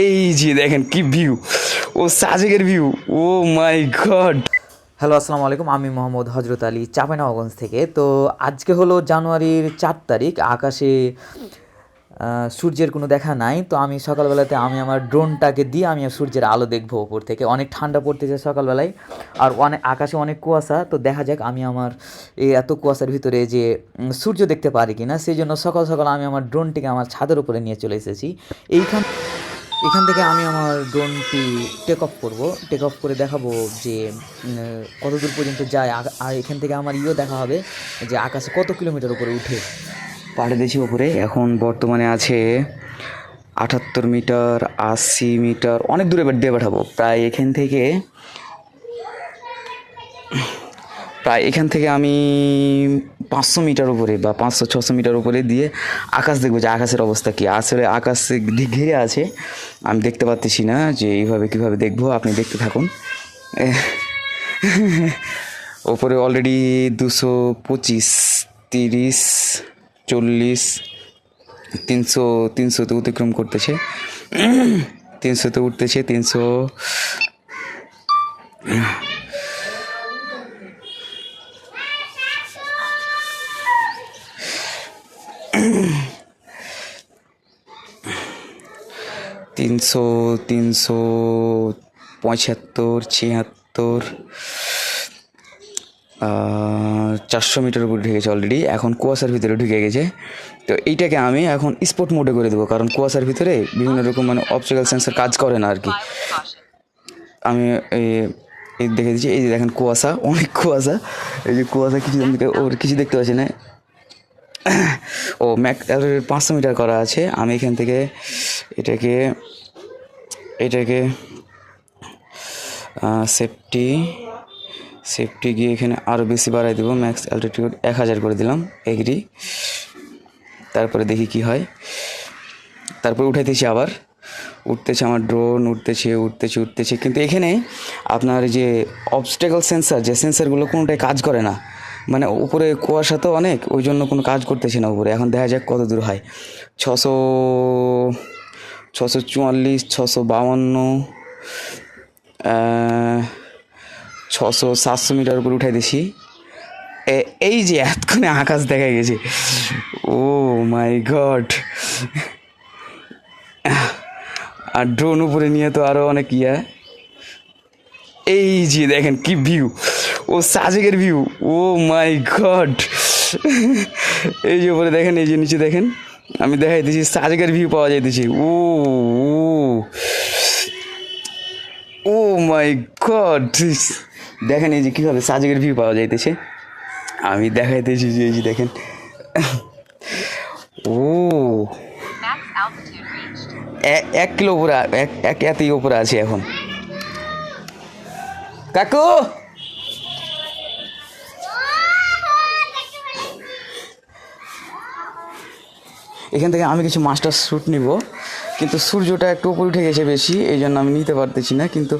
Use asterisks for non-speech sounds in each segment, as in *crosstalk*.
এই যে দেখেন কি ভিউ ও সাজেকের view O my god hello আসসালামু আলাইকুম। আমি মোহাম্মদ হজরত আলী চাঁপাইনবাবগঞ্জ থেকে। তো আজকে হলো জানুয়ারির চার তারিখ। আকাশে সূর্যের কোনো দেখা নাই। তো আমি সকালবেলাতে আমি আমার ড্রোনটাকে দিয়ে আমি সূর্যের আলো দেখব ওপর থেকে। অনেক ঠান্ডা পড়তেছে সকালবেলায়। আর অনেক আকাশে অনেক কুয়াশা। তো দেখা যাক আমি আমার এই এত কুয়াশার ভিতরে যে সূর্য দেখতে পারি কি না সেই জন্য সকাল সকাল আমি আমার ড্রোনটিকে আমার ছাদের উপরে নিয়ে চলে এসেছি। এইখান এখান থেকে আমি আমার ড্রোনটি টেক অফ করব। টেক অফ করে দেখাবো যে কত দূর পর্যন্ত যায়। আর এখান থেকে আমার ইও দেখা হবে যে আকাশে কত কিলোমিটার উপরে উঠে। পারদেশি উপরে এখন বর্তমানে আছে আটাত্তর মিটার, আশি মিটার, অনেক দূরে দিয়ে পাঠাবো। প্রায় এখান থেকে, প্রায় এখান থেকে আমি পাঁচশো মিটার উপরে বা পাঁচশো, ছশো মিটার উপরে দিয়ে আকাশ দেখব যে আকাশের অবস্থা কী। আসলে আকাশ ঘিরে আছে, আমি দেখতে পাচ্ছি না যে এইভাবে কীভাবে দেখব, আপনি দেখতে থাকুন। *laughs* ওপরে অলরেডি দুশো পঁচিশ, তিরিশ, চল্লিশ, তিনশো, তিনশোতে অতিক্রম করতেছে। *clears throat* তিনশোতে উঠতেছে, তিনশো তিনশো তিনশো পঁচাত্তর, ছিয়াত্তর চারশো মিটার উপরে ঢুকেছে অলরেডি এখন কুয়াশার ভিতরে ঢুকে গেছে। তো এইটাকে আমি এখন স্পট মোডে করে দেবো, কারণ কুয়াশার ভিতরে বিভিন্ন রকম মানে অপটিক্যাল সেন্সার কাজ করে না আর কি। আমি এই দেখে দিচ্ছি, এই যে দেখেন কুয়াশা, অনেক কুয়াশা। এই যে কুয়াশা, কিছু ওর কিছু দেখতে পাচ্ছি না। *coughs* ও, ম্যাক পাঁচশো মিটার করা আছে। আমি এখান থেকে এটাকে এটাকে সেফটি সেফটি গিয়ে এখানে আরও বেশি বাড়াই দেবো। ম্যাক্স অ্যালটিটিউড এক হাজার করে দিলাম, এগ্রি। তারপরে দেখি কি হয়। তারপর উঠাইতেছি আবার। উঠতেছে আমার ড্রোন উঠতেছে উঠতেছে উঠতেছে। কিন্তু এখানে আপনার যে অবস্টেকল সেন্সার যে সেন্সারগুলো কোনোটাই কাজ করে না মানে উপরে কুয়াশা তো অনেক, ওই জন্য কোনো কাজ করতেছে না উপরে। এখন দেখা যাক কত দূর হয়। ছশো ছশো চুয়াল্লিশ, ছশো বাউান্ন ছশো সাতশো মিটার উপরে উঠাই দিছি। এই যে এতক্ষণে আকাশ দেখা গেছে। ও মাই গড। আর ড্রোন উপরে নিয়ে তো আরও অনেক ইয়া। এই যে দেখেন কি ভিউ ও সাজেকের ভিউ ও মাই গড এই যে উপরে দেখেন এই যে নিচে দেখেন আমি দেখাইতেছি সাজেকের ভিউ পাওয়া যাইতেছে। ও ও। মাই গড দেখেন এই যে কীভাবে সাজেকের ভিউ পাওয়া যাইতেছে। আমি দেখাইতেছি যে এই যে দেখেন। ও। এক কিলো উপরে এক এক এতই উপরে আছে এখন। কাকু! এখান থেকে আমি কিছু মাস্টার শ্যুট নিব। কিন্তু সূর্যটা একটু উপরে উঠে গেছে বেশি, এই জন্য আমি নিতে পারতেছি না। কিন্তু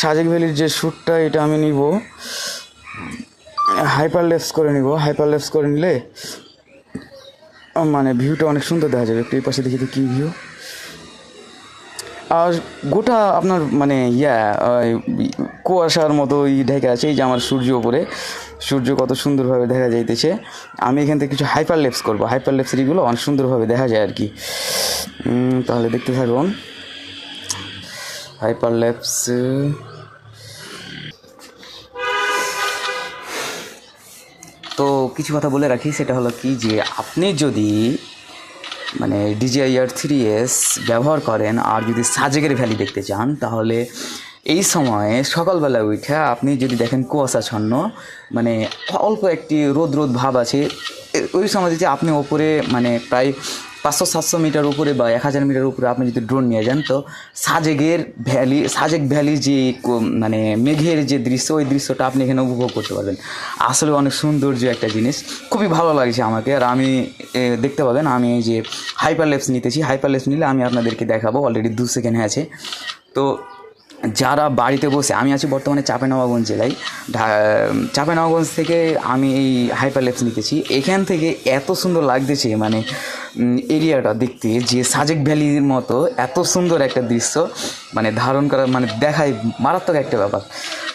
সাজেক ভ্যালির যে শ্যুটটা এটা আমি নিব। হাইপার লেপস করে নিব। হাইপার লেপস করে নিলে মানে ভিউটা অনেক সুন্দর দেখা যাবে। একটু এই পাশে দেখি তো কী ভিউ আর গোটা আপনার মানে ইয়া কুয়াশার মতো ই ঢেকে আছে, এই যে আমার সূর্য ওপরে সূর্য কত সুন্দরভাবে দেখা যাইতেছে। আমি এখান থেকে কিছু হাইপার লেপস করব। হাইপার লেপসেরিগুলো অনেক সুন্দরভাবে দেখা যায় আর কি। তাহলে দেখতে থাকুন। হাইপার লেপস তো কিছু কথা বলে রাখি, সেটা হলো কি যে আপনি যদি মানে ডিজিআইআর থ্রি এস ব্যবহার করেন আর যদি সাজেকের ভ্যালি দেখতে চান, তাহলে এই সময়ে সকালবেলা উঠে আপনি যদি দেখেন কুয়াশাচ্ছন্ন মানে অল্প একটি রোদ রোদ ভাব আছে ওই সময় যদি আপনি ওপরে মানে প্রায় পাঁচশো সাতশো মিটার উপরে বা এক হাজার মিটার উপরে আপনি যদি ড্রোন নিয়ে যান, তো সাজেকের ভ্যালি, সাজেক ভ্যালি যে মানে মেঘের যে দৃশ্য, ওই দৃশ্যটা আপনি এখানে উপভোগ করতে পারবেন। আসলে অনেক সৌন্দর্য একটা জিনিস। খুবই ভালো লাগছে আমাকে। আর আমি দেখতে পাবেন, আমি এই যে হাইপার লেপস নিতেছি। হাইপার লেপস নিলে আমি আপনাদেরকে দেখাবো অলরেডি দু সেকেন্ড আছে। তো যারা বাড়িতে বসে, আমি আছি বর্তমানে চাঁপাইনবাবগঞ্জ জেলায়। চাঁপাইনবাবগঞ্জ থেকে আমি এই হাইপার লেপস নিতেছি এখান থেকে এত সুন্দর লাগতেছে মানে এরিয়াটা দেখতে, যে সাজেক ভ্যালির মতো এত সুন্দর একটা দৃশ্য মানে ধারণ করা মানে দেখায় মারাত্মক একটা ব্যাপার।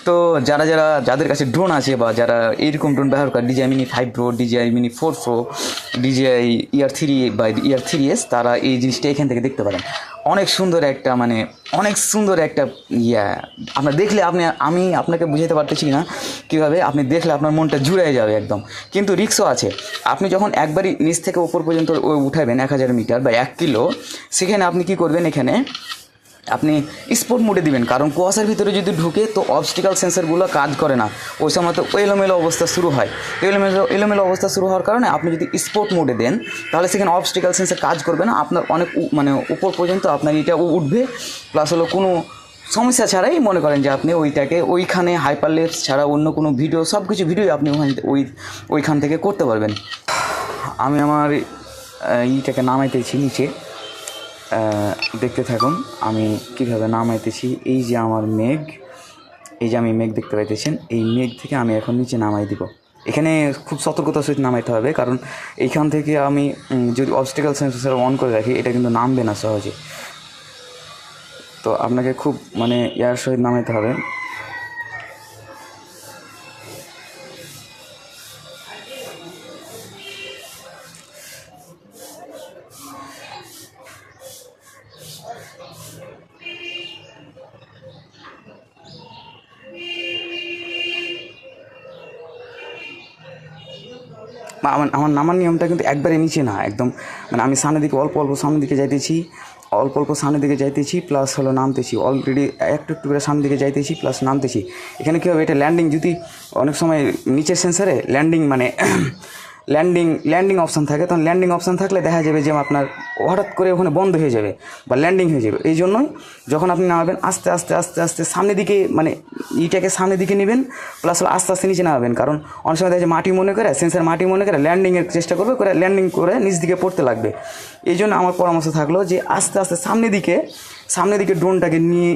তো যারা যারা, যাদের কাছে ড্রোন আছে বা যারা এইরকম ড্রোন ব্যবহার করে DJI mini five pro DJI mini four pro DJI air three বা ইয়ার থ্রি এস তারা এই জিনিসটা এখান থেকে দেখতে পারেন। অনেক সুন্দর একটা মানে অনেক সুন্দর একটা ইয়া। আপনার দেখলে আপনি, আমি আপনাকে বুঝাতে পারতেছি না কীভাবে, আপনি দেখলে আপনার মনটা জুড়ে যাবে একদম। কিন্তু রিক্সও আছে। আপনি যখন একবারই নিচ থেকে ওপর পর্যন্ত উঠাবেন এক হাজার মিটার বা এক কিলো, সেখানে আপনি কি করবেন এখানে? আপনি স্পোর্ট মোডে দিবেন। কারণ কুয়াশার ভিতরে যদি ঢুকে তো অবস্টিক্যাল সেন্সারগুলো কাজ করে না। ওই সময় তো এলোমেলো অবস্থা শুরু হয়। তো এলোমেলো এলোমেলো অবস্থা শুরু হওয়ার কারণে আপনি যদি স্পোর্ট মোডে দেন, তাহলে সেখানে অবস্টিক্যাল সেন্সার কাজ করবে না। আপনার অনেক মানে উপর পর্যন্ত আপনার এটা উঠবে। প্লাস হলো কোনো সমস্যা ছাড়াই মনে করেন যে আপনি ওইটাকে ওইখানে হাইপারলেপস ছাড়া অন্য কোনো ভিডিও সব কিছু ভিডিও আপনি ওখান ওই, ওইখান থেকে করতে পারবেন। আমি আমার ইটাকে নামাইতেছি নিচে। দেখতে থাকুন, আমি কীভাবে নামাইতেছি। এই যে আমার মেঘ, এই যে আমি মেঘ দেখতে পাইতেছেন, এই মেঘ থেকে আমি এখন নিচে নামাই দিব। এখানে খুব সতর্কতার সহিত নামাইতে হবে, কারণ এইখান থেকে আমি যদি অবস্টিক্যাল সেন্সার অন করে রাখি, এটা কিন্তু নামবে না সহজে। তো আপনাকে খুব মানে ইয়ার সহিত নামাইতে হবে। আমার আমার নামার নিয়মটা কিন্তু একবারে নিচে না, একদম মানে আমি সামনের দিকে অল্প অল্প সামনের দিকে যাইতেছি, অল্প অল্প সামনের দিকে যাইতেছি প্লাস হলো নামতেছি অলরেডি একটু একটু করে সামনের দিকে যাইতেছি প্লাস নামতেছি। এখানে কী হবে, এটা ল্যান্ডিং যদি অনেক সময় নিচের সেন্সারে ল্যান্ডিং মানে ল্যান্ডিং ল্যান্ডিং অপশান থাকে, তখন ল্যান্ডিং অপশান থাকলে দেখা যাবে যে আপনার হঠাৎ করে ওখানে বন্ধ হয়ে যাবে বা ল্যান্ডিং হয়ে যাবে। এই জন্যই যখন আপনি নামাবেন, আস্তে আস্তে আস্তে আস্তে সামনের দিকে মানে ইটাকে সামনের দিকে নেবেন প্লাস আস্তে আস্তে নিচে নামাবেন। কারণ অনেক সময় দেখা যায় মাটি মনে করে সেন্সার মাটি মনে করে ল্যান্ডিংয়ের চেষ্টা করবে, করে ল্যান্ডিং করে নিচ দিকে পড়তে লাগবে। এই জন্য আমার পরামর্শ থাকল যে আস্তে আস্তে সামনের দিকে সামনের দিকে ড্রোনটাকে নিয়ে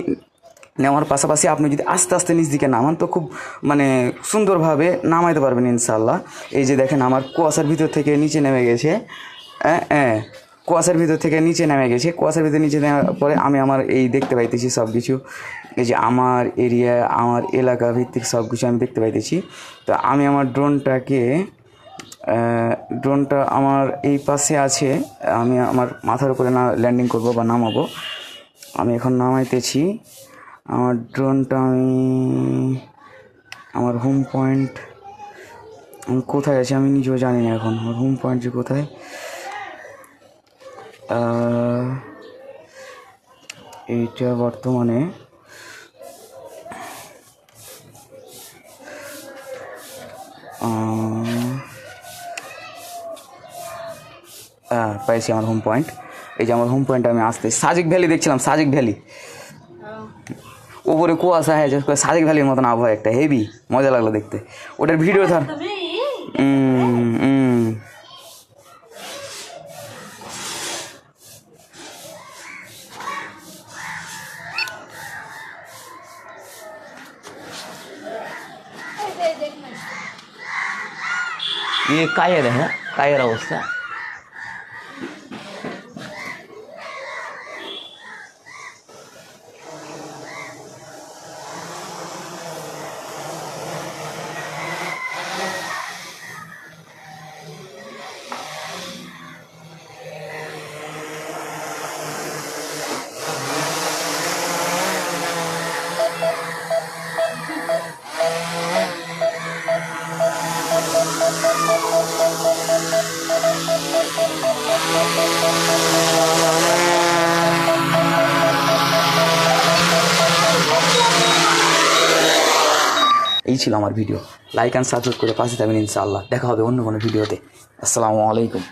নেওয়ার পাশাপাশি আপনি যদি আস্তে আস্তে নিচ দিকে নামান, তো খুব মানে সুন্দরভাবে নামাইতে পারবেন ইনশাল্লাহ এই যে দেখেন আমার কুয়াশার ভিতর থেকে নিচে নেমে গেছে। হ্যাঁ কুয়াশার ভিতর থেকে নিচে নেমে গেছে। কুয়াশার ভিতরে নিচে নেওয়ার পরে আমি আমার এই দেখতে পাইতেছি সব কিছু এই যে আমার এরিয়া, আমার এলাকা ভিত্তিক সব কিছু আমি দেখতে পাইতেছি। তো আমি আমার ড্রোনটাকে ড্রোনটা আমার এই পাশে আছে। আমি আমার মাথার উপরে না ল্যান্ডিং করব বা নামাবো। আমি এখন নামাইতেছি। আমার ড্রোনটা আমি, আমার হোম পয়েন্ট আমি কোথায় আছি আমি নিজেও জানি না এখন। আমার হোম পয়েন্ট যে কোথায়? এইটা বর্তমানে পাইছি আমার হোম পয়েন্ট এই যে আমার হোম পয়েন্ট আমি আসতে সাজেক ভ্যালি দেখছিলাম, সাজেক ভ্যালি। উপরে কুয়াশা হয়ে যায় সাজেক ভ্যালির মতন আবহাওয়া একটা হেভি মজা লাগলো দেখতে ওটার ভিডিও ধর উম, উম। ये कायर है कायर अवस्था এই ছিল আমার ভিডিও লাইক অ্যান্ড সাবস্ক্রাইব করে পাশে থাকবেন ইনশাআল্লাহ। দেখা হবে অন্য কোনো ভিডিওতে আসসালামু আলাইকুম।